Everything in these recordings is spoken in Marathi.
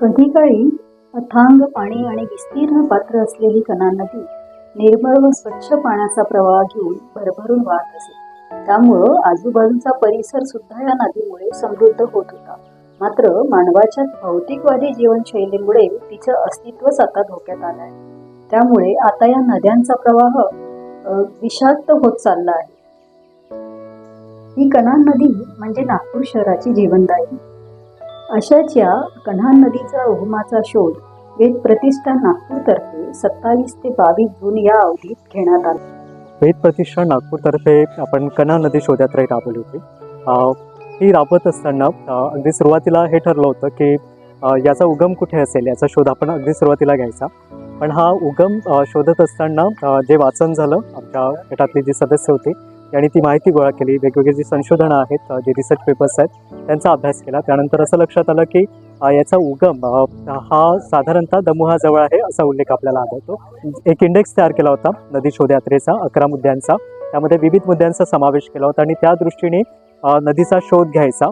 कधी काळी अथांग पाणी आणि विस्तीर्ण पात्र असलेली कना नदी निर्मळ व स्वच्छ पाण्याचा प्रवाह घेऊन भरभरून वाहत असे. त्यामुळं आजूबाजूचा परिसर सुद्धा या नदीमुळे समृद्ध होत होता. मात्र मानवाच्या भौतिकवादी जीवनशैलीमुळे तिचं अस्तित्वच आता धोक्यात आलं आहे त्यामुळे आता या नद्यांचा प्रवाह विषाक्त होत चालला आहे. ही कणा नदी म्हणजे नागपूर शहराची जीवनदायी अशाच या कन्हान नदीचा उगमाचा शोध वेद प्रतिष्ठान नागपूरतर्फे सत्तावीस ते बावीस जून या अवधीत घेण्यात आला. वेद प्रतिष्ठान नागपूरतर्फे आपण कन्हा नदी शोधयात्रा राबवली होती. ही राबवत असताना अगदी सुरुवातीला हे ठरलं होतं की याचा उगम कुठे असेल? याचा शोध आपण अगदी सुरुवातीला घ्यायचा. पण हा उगम शोधत असताना जे वाचन झालं आमच्या गटातली जी सदस्य होती यांनी ती माहिती गोळा केली. वेगवेगळी जी संशोधनं आहेत जे रिसर्च पेपर्स आहेत त्यांचा अभ्यास केला. त्यानंतर असं लक्षात आलं की याचा उगम हा साधारणतः दमुहाजवळ आहे असा उल्लेख आपल्याला आढळतो. एक इंडेक्स तयार केला होता नदी शोधयात्रेचा अकरा मुद्द्यांचा. त्यामध्ये विविध मुद्द्यांचा समावेश केला होता आणि त्या दृष्टीने नदीचा शोध घ्यायचा.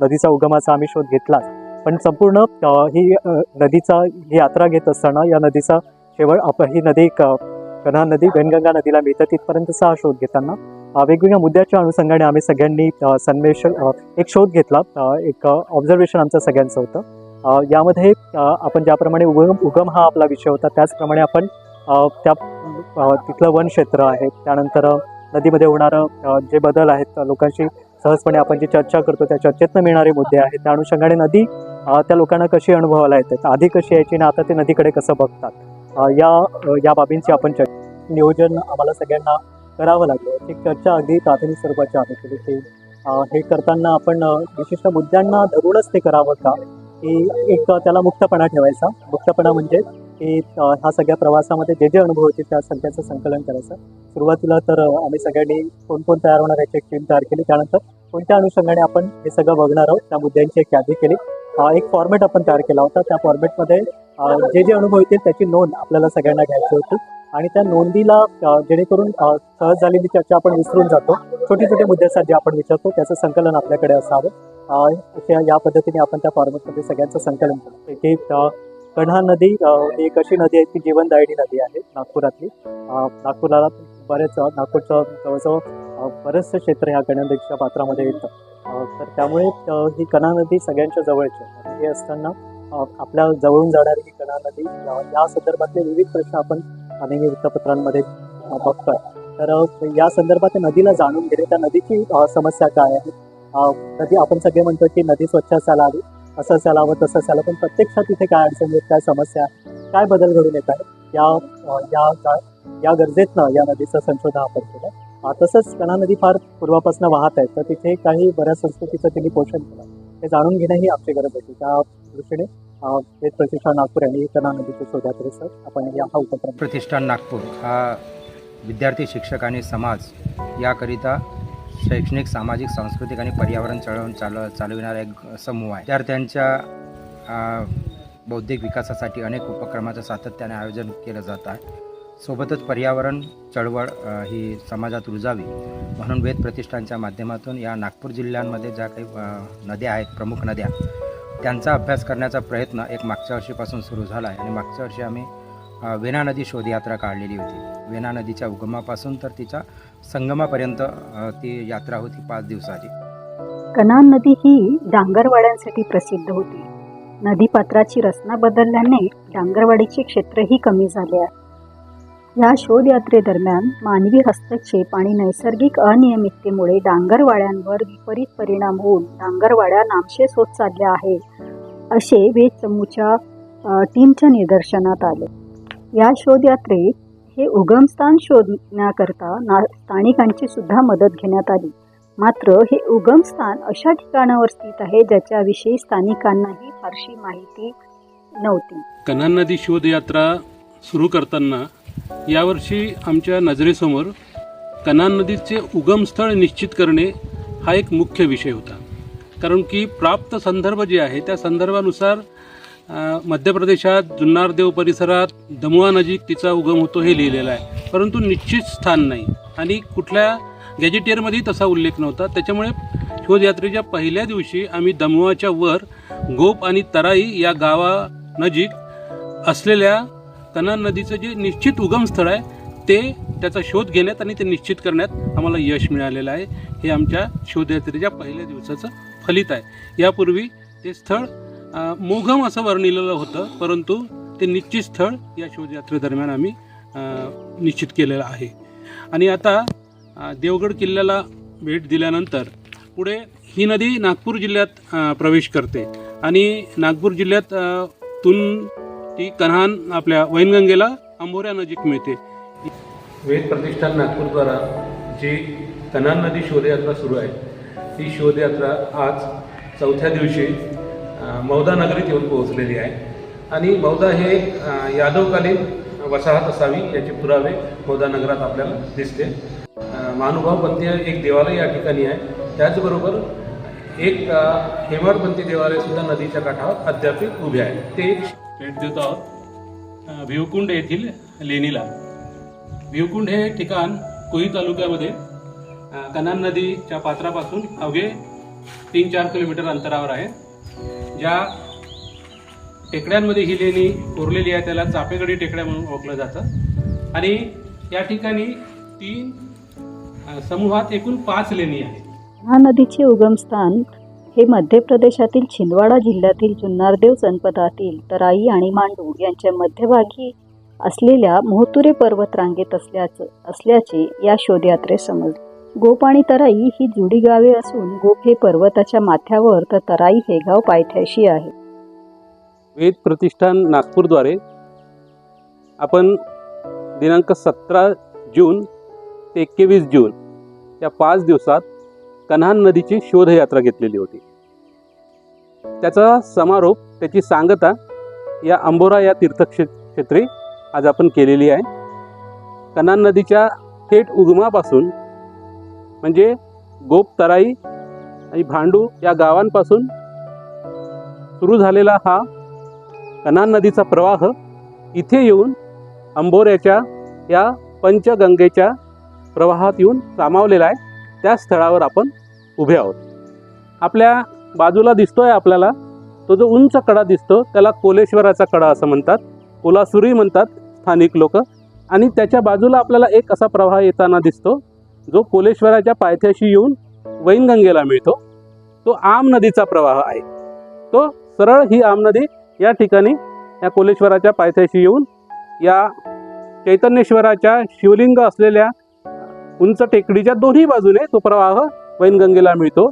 नदीचा उगमाचा आम्ही शोध घेतला पण संपूर्ण ही नदीचा ही यात्रा घेत असताना या नदीचा शेवट आप ही नदी क- कन्हा नदी वेनगंगा नदीला मिळतं तिथपर्यंतचा हा शोध घेताना. वेगवेगळ्या मुद्द्याच्या अनुषंगाने आम्ही सगळ्यांनी सन्मेषण सन्वेषण एक शोध घेतला एक ऑब्झर्वेशन आमचं सगळ्यांचं होतं. यामध्ये आपण ज्याप्रमाणे उगम उगम हा आपला विषय होता त्याचप्रमाणे आपण त्या तिथलं वन क्षेत्र आहे त्यानंतर नदीमध्ये होणारं जे बदल आहेत लोकांशी सहजपणे आपण जी चर्चा करतो त्या चर्चेतनं मिळणारे मुद्दे आहेत. त्या अनुषंगाने नदी त्या लोकांना कशी अनुभवायला येते आधी कशी यायची आणि आता ते नदीकडे कसं बघतात. या या बाबींची आपण चर्चा नियोजन आम्हाला सगळ्यांना करावं लागलं. एक चर्चा अगदी प्राथमिक स्वरूपाची आहे. की ते हे करताना आपण विशिष्ट मुद्द्यांना धरूनच ते करावं का? की एक त्याला मुक्तपणा ठेवायचा. मुक्तपणा म्हणजे की ह्या सगळ्या प्रवासामध्ये जे जे अनुभव होते त्या सगळ्याचं संकलन करायचं. सुरुवातीला तर आम्ही सगळ्यांनी कोण कोण तयार होणार याची एक टीम तयार केली. त्यानंतर कोणत्या अनुषंगाने आपण हे सगळं बघणार आहोत त्या मुद्द्यांची एक यादी केली. एक फॉर्मॅट आपण तयार केला होता. त्या फॉर्मॅटमध्ये जे जे अनुभव येतील त्याची नोंद आपल्याला सगळ्यांना घ्यायची होती. आणि त्या नोंदीला जेणेकरून सहज झालेली चर्चा आपण विसरून जातो. छोटे छोटे मुद्दे असतात जे आपण विचारतो. त्याचं संकलन आपल्याकडे असावं. या पद्धतीने आपण त्या फॉर्मेटमध्ये सगळ्यांचं संकलन करतो की कन्हा नदी एक अशी नदी आहे की जीवनदायिनी नदी आहे नागपुरातली. नागपूरला बरेच नागपूरचं जवळजवळ बरेचसं क्षेत्र ह्या कन्हा पात्रामध्ये येतं. तर त्यामुळे ही कन्हा नदी सगळ्यांच्या जवळची हे असताना आपल्या जवळून जाणारी ही कन्हा नदी या संदर्भातले विविध प्रश्न आपण अनेक वृत्तपत्रांमध्ये बघतोय. तर या संदर्भात नदीला जाणून घेणे त्या नदीची समस्या काय आहे? नदी आपण सगळे म्हणतो की नदी स्वच्छ असायला हवी. असं असायला हवं तसं असायला पण प्रत्यक्षात तिथे काय अडचण येत काय समस्या काय बदल घडून येत आहे या या या गरजेतनं या नदीचं संशोधन आपण केलं. तसंच कणा नदी फार पूर्वापासून वाहत आहे. तर तिथे काही बऱ्याच संस्कृतीचं त्यांनी पोषण केलं. हे जाणून घेणं ही आपली गरज होती त्या दृष्टीने वेद प्रतिष्ठान नागपूर यांनी कणा नदीची सर. आपण या हा उपक्रम प्रतिष्ठान नागपूर हा विद्यार्थी शिक्षक आणि समाज याकरिता शैक्षणिक सामाजिक सांस्कृतिक आणि पर्यावरण चळवळ चाल चालविणारा एक समूह आहे. विद्यार्थ्यांच्या बौद्धिक विकासासाठी अनेक उपक्रमाचं सातत्याने आयोजन केलं जात आहे. सोबतच पर्यावरण चळवळ ही समाजात रुजावी म्हणून वेद प्रतिष्ठानच्या माध्यमातून या नागपूर जिल्ह्यांमध्ये ज्या काही नद्या आहेत प्रमुख नद्या त्यांचा अभ्यास करण्याचा प्रयत्न एक मागच्या वर्षीपासून सुरू झाला आहे. आणि मागच्या वर्षी आम्ही वेणा नदी शोधयात्रा काढलेली होती. वेणा नदीच्या उगमापासून तर तिच्या संगमापर्यंत ती यात्रा होती पाच दिवसाची. कनान नदी ही डांगरवाड्यांसाठी प्रसिद्ध होती. नदीपात्राची रचना बदलल्याने डांगरवाडीचे क्षेत्रही कमी झाले आहे. या शोधयात्रेदरम्यान मानवी हस्तक्षेप आणि नैसर्गिक अनियमिततेमुळे डांगरवाड्यांवर विपरीत परिणाम होऊन डांगरवाड्या नामशेष होत चालल्या आहे असे वेद चमूच्या टीमच्या निदर्शनात आले. या शोधयात्रेत हे उगमस्थान शोधण्याकरता ना स्थानिकांची सुद्धा मदत घेण्यात आली. मात्र हे उगमस्थान अशा ठिकाणावर स्थित आहे ज्याच्याविषयी स्थानिकांनाही फारशी माहिती नव्हती. कन्हान नदी शोधयात्रा सुरू करताना यावर्षी आमच्या नजरेसमोर कनान नदीचे उगमस्थळ निश्चित करणे हा एक मुख्य विषय होता. कारण की प्राप्त संदर्भ जे आहे त्या संदर्भानुसार मध्य प्रदेशात जुन्नारदेव परिसरात दमुआ नजीक तिचा उगम होतो हे लिहिलेलं आहे. परंतु निश्चित स्थान नाही. आणि कुठल्या गॅजेटियरमध्येही तसा उल्लेख नव्हता. त्याच्यामुळे शोधयात्रेच्या पहिल्या दिवशी आम्ही दमुआच्या वर गोप आणि तराई या गावानजीक असलेल्या कन्हा नदीचं जे निश्चित उगमस्थळ आहे ते त्याचा शोध घेण्यात आणि ते निश्चित करण्यात आम्हाला यश मिळालेलं आहे. हे आमच्या शोधयात्रेच्या पहिल्या दिवसाचं फलित आहे. यापूर्वी ते स्थळ मोघम असं वर्णिलेलं होतं परंतु ते निश्चित स्थळ या शोधयात्रेदरम्यान आम्ही निश्चित केलेलं आहे. आणि आता देवगड किल्ल्याला भेट दिल्यानंतर पुढे ही नदी नागपूर जिल्ह्यात प्रवेश करते. आणि नागपूर जिल्ह्यात तून ती कन्हान आपल्या वैनगंगेला अंभोऱ्या नजीक मिळते. वेद प्रतिष्ठान नागपूरद्वारा जी कन्हान नदी शोधयात्रा सुरू आहे ती शोधयात्रा आज चौथ्या दिवशी मौदा नगरीत येऊन पोहोचलेली आहे. आणि मौदा हे यादवकालीन वसाहत असावी याचे पुरावे मौदा नगरात आपल्याला दिसते. महानुभावपंथीय एक देवालय या ठिकाणी आहे. त्याचबरोबर एक अ, हेमाडपंथी देवालयसुद्धा नदीच्या काठावर अद्याप उभे आहे. ते एक भेट देत आहोत. भिवकुंड येथील लेणीला. भिवकुंड हे ठिकाण कोही तालुक्यामध्ये कनान नदीच्या पात्रापासून अवघे तीन चार किलोमीटर अंतरावर आहे. ज्या टेकड्यांमध्ये ही लेणी कोरलेली आहे त्याला चापेगडी टेकड्या म्हणून ओळखलं जातं. आणि या ठिकाणी तीन समूहात एकूण पाच लेणी आहेत. ह्या नदीचे उगमस्थान हे मध्य प्रदेशातील छिंदवाडा जिल्ह्यातील जुन्नारदेव जनपदातील तराई आणि मांडू यांच्या मध्यभागी असलेल्या मोहतुरे पर्वतरांगेत असल्याचं असल्याचे या शोधयात्रेत समजले गोप आणि तराई ही जुडी गावे असून गोप हे पर्वताच्या माथ्यावर तर तराई हे गाव पायथ्याशी आहे. वेद प्रतिष्ठान नागपूरद्वारे आपण दिनांक सतरा जून ते एकवीस जून या पाच दिवसात कन्हान नदीची शोधयात्रा घेतलेली होती. त्याचा समारोप त्याची सांगता या अंबोरा या तीर्थक्षे क्षेत्री आज आपण केलेली आहे. कन्हान नदीच्या थेट उगमापासून म्हणजे गोप तराई आणि भांडू या गावांपासून सुरू झालेला हा कन्हान नदीचा प्रवाह इथे येऊन अंबोऱ्याच्या या पंचगंगेच्या प्रवाहात येऊन सामावलेला आहे. त्या स्थळावर आपण उभे आहोत. आपल्या बाजूला दिसतोय आपल्याला तो जो उंच कडा दिसतो त्याला कोलेश्वराचा कडा असं म्हणतात. कोलासुरी म्हणतात स्थानिक लोक. आणि त्याच्या बाजूला आपल्याला एक असा प्रवाह येताना दिसतो जो कोलेश्वराच्या पायथ्याशी येऊन वैनगंगेला मिळतो. तो आम नदीचा प्रवाह आहे. तो सरळ ही आम नदी या ठिकाणी या कोलेश्वराच्या पायथ्याशी येऊन या चैतन्येश्वराच्या शिवलिंग असलेल्या उंच टेकडीच्या दोन्ही बाजूने तो प्रवाह वैनगंगेला मिळतो.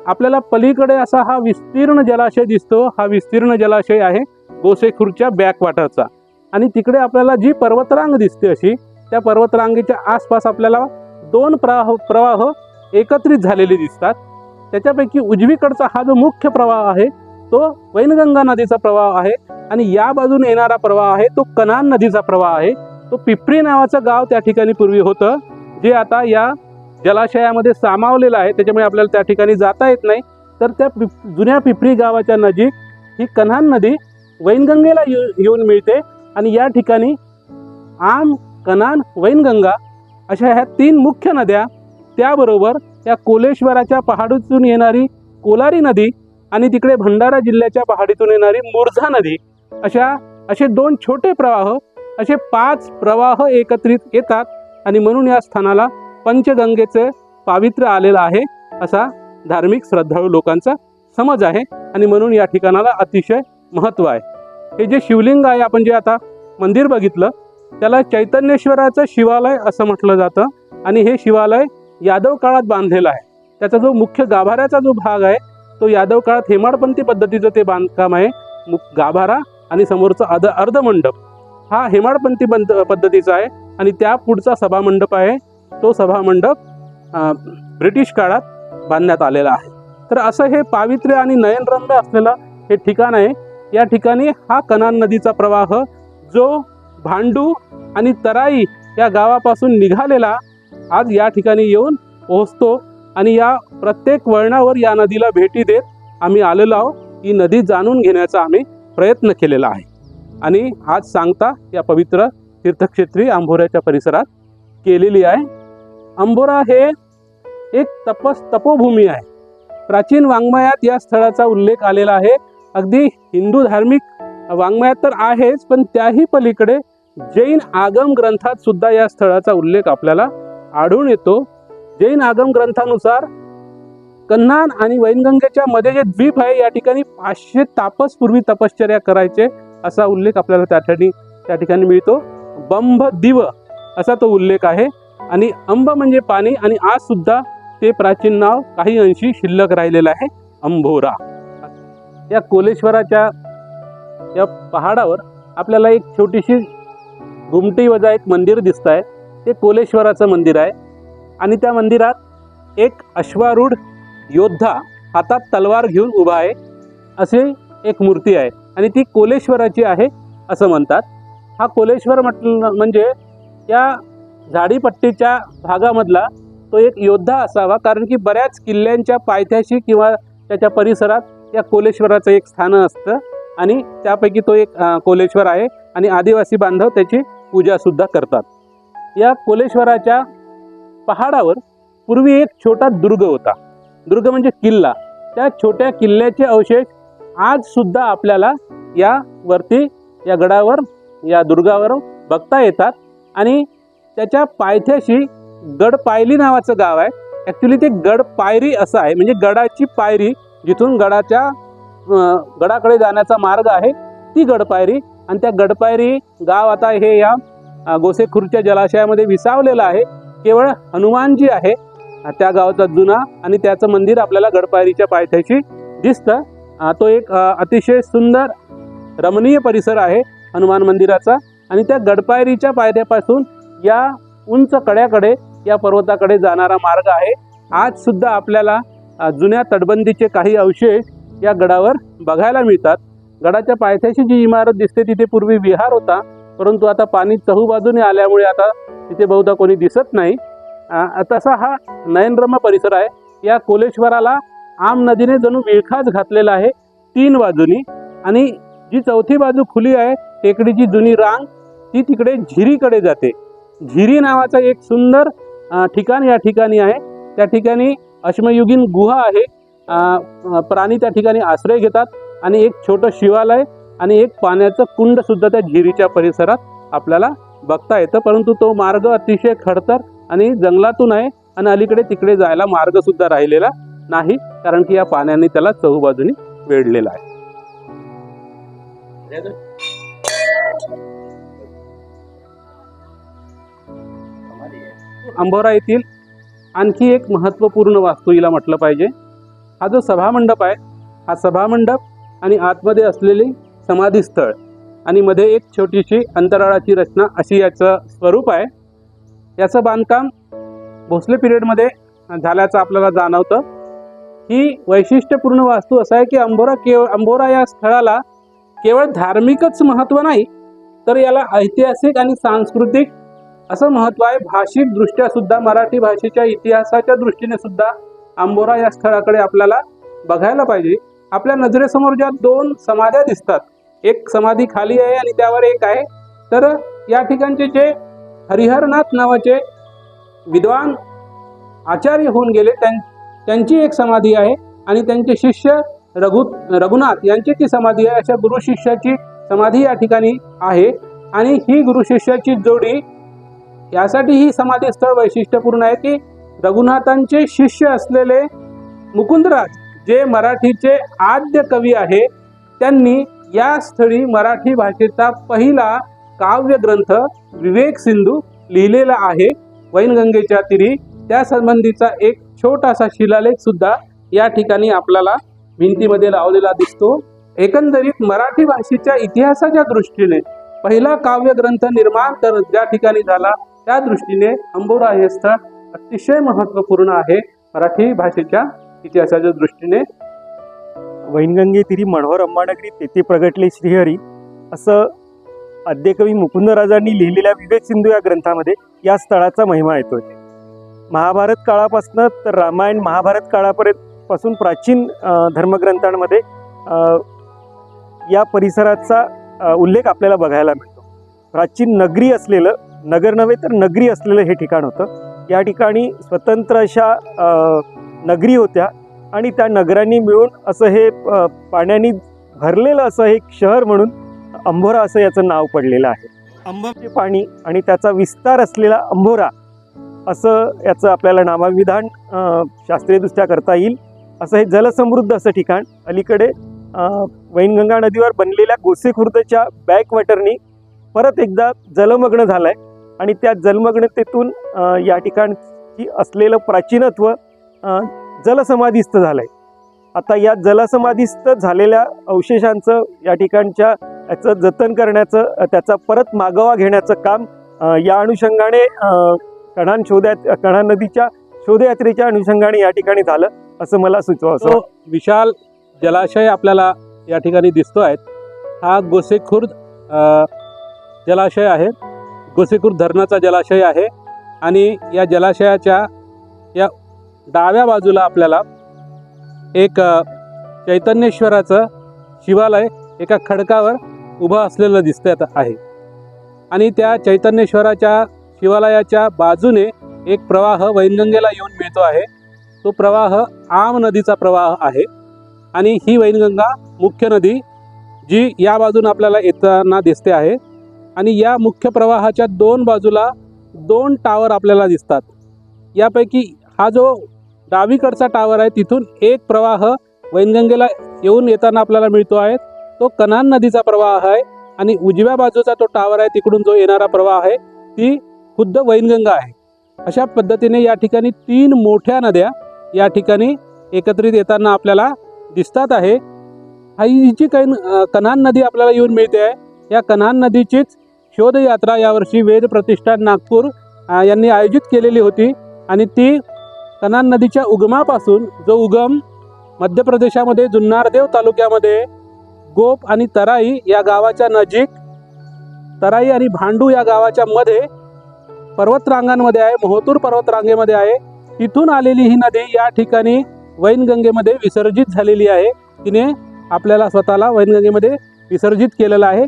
आपल्याला पलीकडे असा हा विस्तीर्ण जलाशय दिसतो. हा विस्तीर्ण जलाशय आहे गोसेखुरच्या बॅकवॉटरचा आणि तिकडे आपल्याला जी पर्वतरांग दिसते अशी त्या पर्वतरांगेच्या आसपास आपल्याला दोन प्रवाह प्रवाह एकत्रित झालेले दिसतात. त्याच्यापैकी उजवीकडचा हा जो मुख्य प्रवाह आहे तो वैनगंगा नदीचा प्रवाह आहे आणि या बाजूने येणारा प्रवाह आहे तो कनान नदीचा प्रवाह आहे. तो पिपरी नावाचं गाव त्या ठिकाणी पूर्वी होतं. जे आता या जलाशयामध्ये सामावलेलं आहे त्याच्यामुळे आपल्याला त्या ठिकाणी जाता येत नाही. तर त्या पिप जुन्या पिपरी गावाच्या नजीक ही कन्हान नदी वैनगंगेला येऊ येऊन मिळते आणि या ठिकाणी आम कनान वैनगंगा अशा ह्या तीन मुख्य नद्या त्याबरोबर या कोलेश्वराच्या पहाडीतून येणारी कोलारी नदी आणि तिकडे भंडारा जिल्ह्याच्या पहाडीतून येणारी मुर्झा नदी अशा असे दोन छोटे प्रवाह असे पाच प्रवाह एकत्रित येतात. आणि म्हणून या स्थानाला पंचगंगेचे पावित्र्य आलेलं आहे असा धार्मिक श्रद्धाळू लोकांचा समज आहे आणि म्हणून या ठिकाणाला अतिशय महत्त्व आहे. हे जे शिवलिंग आहे आपण जे आता मंदिर बघितलं त्याला चैतन्येश्वराचं शिवालय असं म्हटलं जातं आणि हे शिवालय यादव काळात बांधलेलं आहे. त्याचा जो मुख्य गाभाऱ्याचा जो भाग आहे तो यादव काळात हेमाडपंथी पद्धतीचं ते बांधकाम आहे. गाभारा आणि समोरचा अर्ध अर्धमंडप. हा हेमाडपंथी बंद पद्धतीचा आहे. आणि त्या पुढचा सभामंडप आहे तो सभामंडप ब्रिटिश काळात बांधण्यात आलेला आहे. तर असं हे पावित्र्य आणि नयनरम्य असलेलं हे ठिकाण आहे. या ठिकाणी हा कनान नदीचा प्रवाह जो भांडू आणि तराई या गावापासून निघालेला आज या ठिकाणी येऊन पोहोचतो आणि या प्रत्येक वळणावर या नदीला भेटी देत आम्ही आलेलो आहोत. ही नदी जाणून घेण्याचा आम्ही प्रयत्न केलेला आहे. आणि आज सांगता या पवित्र तीर्थक्षेत्री आंभोऱ्याच्या परिसरात केलेली आहे. अंबोरा हे एक तपस तपोभूमी आहे. प्राचीन वाङ्मयात या स्थळाचा उल्लेख आलेला आहे. अगदी हिंदू धार्मिक वाङ्मयात तर आहेच पण त्याही पलीकडे जैन आगम ग्रंथात सुद्धा या स्थळाचा उल्लेख आपल्याला आढळून येतो. जैन आगम ग्रंथानुसार कन्हान आणि वैनगंगेच्या मध्ये जे द्वीप आहे या ठिकाणी पाचशे तापसपूर्वी तपश्चर्या करायचे असा उल्लेख आपल्याला त्या ठिकाणी त्या ठिकाणी मिळतो. बंभ दिव असा तो उल्लेख आहे. आणि अंब म्हणजे पाणी आणि आज सुद्धा ते प्राचीन नाव काही अंशी शिल्लक राहिलेलं आहे अंभोरा. या कोलेश्वराच्या या पहाडावर आपल्याला एक छोटीशी घुमटी वजा एक मंदिर दिसत आहे ते कोलेश्वराचं मंदिर आहे. आणि त्या मंदिरात एक अश्वारूढ योद्धा हातात तलवार घेऊन उभा आहे. असे एक मूर्ती आहे. आणि ती कोलेश्वराची आहे असं म्हणतात. हा कोलेश्वर म्हटलं म्हणजे या झाडीपट्टीच्या भागामधला तो एक योद्धा असावा. कारण की बऱ्याच किल्ल्यांच्या पायथ्याशी किंवा त्याच्या परिसरात या कोलेश्वराचं एक स्थान असतं. आणि त्यापैकी तो एक कोलेश्वर आहे. आणि आदिवासी बांधव त्याची पूजासुद्धा करतात. या कोलेश्वराच्या पहाडावर पूर्वी एक छोटा दुर्ग होता. दुर्ग म्हणजे किल्ला. त्या छोट्या किल्ल्याचे अवशेष आजसुद्धा आपल्याला या वरती या गडावर या दुर्गावर बघता येतात. आणि त्याच्या पायथ्याशी गडपायली नावाचं गाव आहे. ॲक्च्युली ते गडपायरी असं आहे. म्हणजे गडाची पायरी जिथून गडाच्या गडाकडे जाण्याचा मार्ग आहे ती गडपायरी. आणि त्या गडपायरी गाव आता हे या गोसेखुरच्या जलाशयामध्ये विसावलेलं आहे. केवळ हनुमानजी आहे. त्या गावाचा जुना आणि त्याचं मंदिर आपल्याला गडपायरीच्या पायथ्याशी दिसतं. तो एक अतिशय सुंदर रमणीय परिसर आहे. हनुमान मंदिराचा आणि त्या गडपायरीच्या पायऱ्यापासून या उंच कड्याकडे या पर्वताकडे जाणारा मार्ग आहे. आज सुद्धा आपल्याला जुन्या तटबंदीचे काही अवशेष या गडावर बघायला मिळतात. गडाच्या पायथ्याशी जी इमारत दिसते तिथे पूर्वी विहार होता परंतु आता पाणी चहूबाजूने आल्यामुळे आता तिथे बहुधा कोणी दिसत नाही. तसा हा नयनरम्य परिसर आहे. या कोलेश्वराला आम नदीने जणू विळखाच घातलेला आहे तीन बाजूनी. आणि जी चौथी बाजू खुली आहे टेकडीची जुनी रांग ती तिकडे झिरीकडे जाते. झिरी नावाचं एक सुंदर ठिकाण या ठिकाणी आहे. त्या ठिकाणी अश्मयुगीन गुहा आहे. प्राणी त्या ठिकाणी आश्रय घेतात आणि एक छोटं शिवालय आणि एक पाण्याचं कुंड सुद्धा त्या झिरीच्या परिसरात आपल्याला बघता येतं. परंतु तो मार्ग अतिशय खडतर आणि जंगलातून आहे आणि अलीकडे तिकडे जायला मार्ग सुद्धा राहिलेला नाही कारण की या पाण्याने त्याला चहूबाजूनी वेढलेला आहे. अंबोरा येथील आणखी एक महत्त्वपूर्ण वास्तू हिला म्हटलं पाहिजे. हा जो सभामंडप आहे हा सभामंडप आणि आतमध्ये असलेली समाधीस्थळ आणि मध्ये एक छोटीशी अंतराळाची रचना अशी याचं स्वरूप आहे. याचं बांधकाम भोसले पिरियडमध्ये झाल्याचं आपल्याला जाणवतं. ही वैशिष्ट्यपूर्ण वास्तू असं आहे की अंबोरा केव अंबोरा या स्थळाला केवळ धार्मिकच महत्त्व नाही तर याला ऐतिहासिक आणि सांस्कृतिक असं महत्त्व आहे. भाषिक सुद्धा मराठी भाषेच्या इतिहासाच्या दृष्टीने सुद्धा आंबोरा या स्थळाकडे आपल्याला बघायला पाहिजे. आपल्या नजरेसमोर ज्या दोन समाध्या दिसतात एक समाधी खाली आहे आणि त्यावर एक आहे तर या ठिकाणचे जे हरिहरनाथ नावाचे विद्वान आचार्य होऊन गेले. त्यां त्यांची एक समाधी आहे आणि त्यांचे शिष्य रघु रघुनाथ यांची ती समाधी आहे. अशा गुरु शिष्याची समाधी या ठिकाणी आहे. आणि ही गुरु शिष्याची जोडी यासाठी ही समाधी स्थळ वैशिष्ट्यपूर्ण आहे की रघुनाथांचे शिष्य असलेले मुकुंदराज जे मराठीचे आद्य कवी आहे त्यांनी या स्थळी मराठी भाषेचा पहिला काव्य ग्रंथ विवेक सिंधू लिहिलेला आहे. वैनगंगेच्या तिरी त्या संबंधीचा एक छोटासा शिलालेख सुद्धा या ठिकाणी आपल्याला भिंतीमध्ये लावलेला दिसतो. एकंदरीत मराठी भाषेच्या इतिहासाच्या दृष्टीने पहिला काव्य ग्रंथ निर्माण कर ज्या ठिकाणी झाला त्या दृष्टीने अंबोरा हे स्थळ अतिशय महत्त्वपूर्ण आहे मराठी भाषेच्या इतिहासाच्या दृष्टीने. वैनगंगे तिरी मनोहर अंबानगरी तेथे प्रगटले श्रीहरी. असं आद्यकवी मुकुंदराजांनी लिहिलेल्या विवेक सिंधू या ग्रंथामध्ये या स्थळाचा महिमा येतोय. महाभारत काळापासनं तर रामायण महाभारत काळापर्यंत पासून प्राचीन धर्मग्रंथांमध्ये या परिसराचा उल्लेख आपल्याला बघायला मिळतो. प्राचीन नगरी असलेलं नगर नव्हे तर नगरी असलेलं हे ठिकाण होतं. या ठिकाणी स्वतंत्र अशा नगरी होत्या आणि त्या नगरांनी मिळून असं हे पाण्याने भरलेलं असं एक शहर म्हणून अंभोरा असं याचं नाव पडलेलं आहे. अंबाचे पाणी आणि त्याचा विस्तार असलेला अंभोरा असं याचं आपल्याला नामाविधान शास्त्रीयदृष्ट्या करता येईल. असं हे जलसमृद्ध असं ठिकाण. अलीकडे वैनगंगा नदीवर बनलेल्या गोसेखुर्दच्या बॅकवॉटरनी परत एकदा जलमग्न झालं आहे आणि त्या जलमग्नतेतून या ठिकाणची असलेलं प्राचीनत्व जलसमाधीस्थ झालं आहे आता या जलसमाधीस्थ झालेल्या अवशेषांचं या ठिकाणच्या याचं जतन करण्याचं त्याचा परत मागोवा घेण्याचं काम या अनुषंगाने कणान शोधयात कणान नदीच्या शोधयात्रेच्या अनुषंगाने या ठिकाणी झालं. असं मला सुचवा असं विशाल जलाशय आपल्याला या ठिकाणी दिसतो आहे हा गोसेखुर्द जलाशय आहे. गोसेखुर्द धरणाचा जलाशय आहे आणि या जलाशयाच्या या डाव्या बाजूला आपल्याला एक चैतन्येश्वराचं शिवालय एका खडकावर उभं असलेलं दिसत आहे. आणि त्या चैतन्येश्वराच्या शिवालयाच्या बाजूने एक प्रवाह वैनगंगेला येऊन मिळतो आहे. तो प्रवाह आम नदीचा प्रवाह आहे. आणि ही वैनगंगा मुख्य नदी जी या बाजून आपल्याला येताना दिसते आहे. आणि या मुख्य प्रवाहाच्या दोन बाजूला दोन टावर आपल्याला दिसतात. यापैकी हा जो डावीकडचा टावर आहे तिथून एक प्रवाह वैनगंगेला येऊन येताना आपल्याला मिळतो आहे. तो कनान नदीचा प्रवाह आहे आणि उजव्या बाजूचा तो टावर आहे तिकडून जो येणारा प्रवाह आहे ती खुद्द वैनगंगा आहे. अशा पद्धतीने या ठिकाणी तीन मोठ्या नद्या या ठिकाणी एकत्रित येताना आपल्याला दिसतात आहे. हा ही जी काही कन्हान नदी आपल्याला येऊन मिळते आहे. या कन्हान नदीचीच शोधयात्रा यावर्षी वेद प्रतिष्ठान नागपूर यांनी आयोजित केलेली होती. आणि ती कन्हान नदीच्या उगमापासून जो उगम मध्य प्रदेशामध्ये जुन्नारदेव तालुक्यामध्ये गोप आणि तराई या गावाच्या नजीक तराई आणि भांडू या गावाच्या मध्ये पर्वतरांगांमध्ये आहे मोहतूर पर्वतरांगेमध्ये आहे. इथून आलेली ही नदी या ठिकाणी वैनगंगेमध्ये विसर्जित झालेली आहे. तिने आपल्याला स्वतःला वैनगंगेमध्ये विसर्जित केलेलं आहे.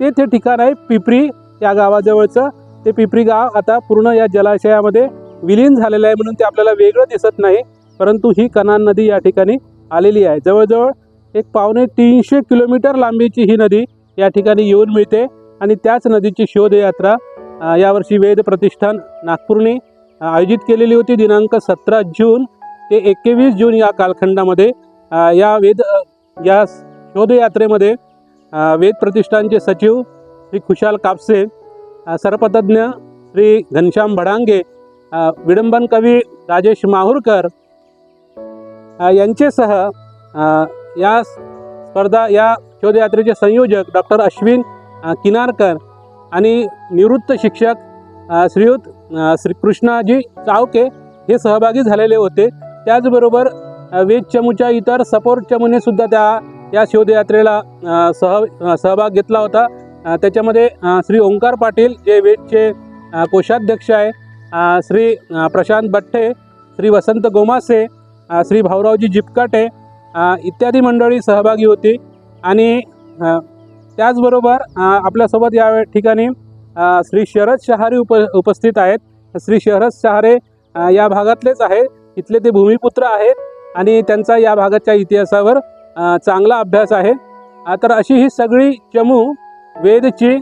ते ते ठिकाण आहे पिपरी या गावाजवळचं. ते पिपरी गाव आता पूर्ण या जलाशयामध्ये विलीन झालेलं आहे म्हणून ते आपल्याला वेगळं दिसत नाही. परंतु ही कनान नदी या ठिकाणी आलेली आहे. जवळजवळ एक पावणे तीनशे किलोमीटर लांबीची ही नदी या ठिकाणी येऊन मिळते. आणि त्याच नदीची शोधयात्रा यावर्षी वेद प्रतिष्ठान नागपूरने आयोजित केलेली होती दिनांक सतरा जून ते एकवीस जून या कालखंडामध्ये. या वेद या शोधयात्रेमध्ये वेद प्रतिष्ठानचे सचिव श्री खुशाल कापसे सर्पतज्ञ श्री घनश्याम भडांगे विडंबन कवी राजेश माहूरकर यांचेसह या स्पर्धा या शोधयात्रेचे संयोजक डॉक्टर अश्विन किनारकर आणि निवृत्त शिक्षक श्रीयुत श्रीकृष्णाजी श्री कृष्णाजी चावके हे सहभागी झालेले होते. त्याचबरोबर वेद चमूच्या इतर सपोर्ट चमूने सुद्धा त्या या शोधयात्रेला सह सहभाग घेतला होता. त्याच्यामध्ये श्री ओंकार पाटील जे वेदचे कोषाध्यक्ष आहे श्री प्रशांत बट्टे श्री वसंत गोमासे श्री भाऊरावजी जिपकाटे इत्यादी मंडळी सहभागी होती. आणि त्याचबरोबर आपल्यासोबत या ठिकाणी श्री शरद शहारे उप उपस्थित आहेत. श्री शरद शहारे या भागातलेच आहेत. इथले ते भूमिपुत्र आहेत आणि त्यांचा या भागाच्या इतिहासावर चांगला अभ्यास आहे. तर अशी ही सगळी चमू वेदची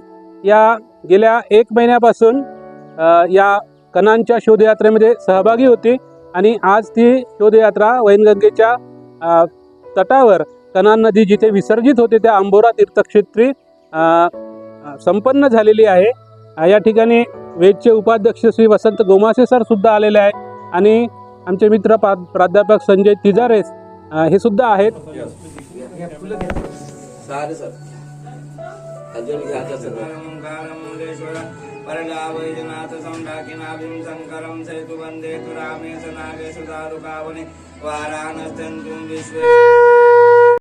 या गेल्या एक महिन्यापासून या कणांच्या शोधयात्रेमध्ये सहभागी होती आणि आज ती शोधयात्रा वैनगंगेच्या तटावर कणान नदी जिथे विसर्जित होते त्या अंबोरा तीर्थक्षेत्री संपन्न झालेली आहे. या ठिकाणी वेदचे उपाध्यक्ष श्री वसंत गोमासे सर सुद्धा आलेले आहेत. आणि आमचे मित्र प्रा प्राध्यापक संजय तिजारेस हे सुद्धा आहेत. शङ्करं सेतु वन्दे तु रामेश नागेश दारुकावने विश्वे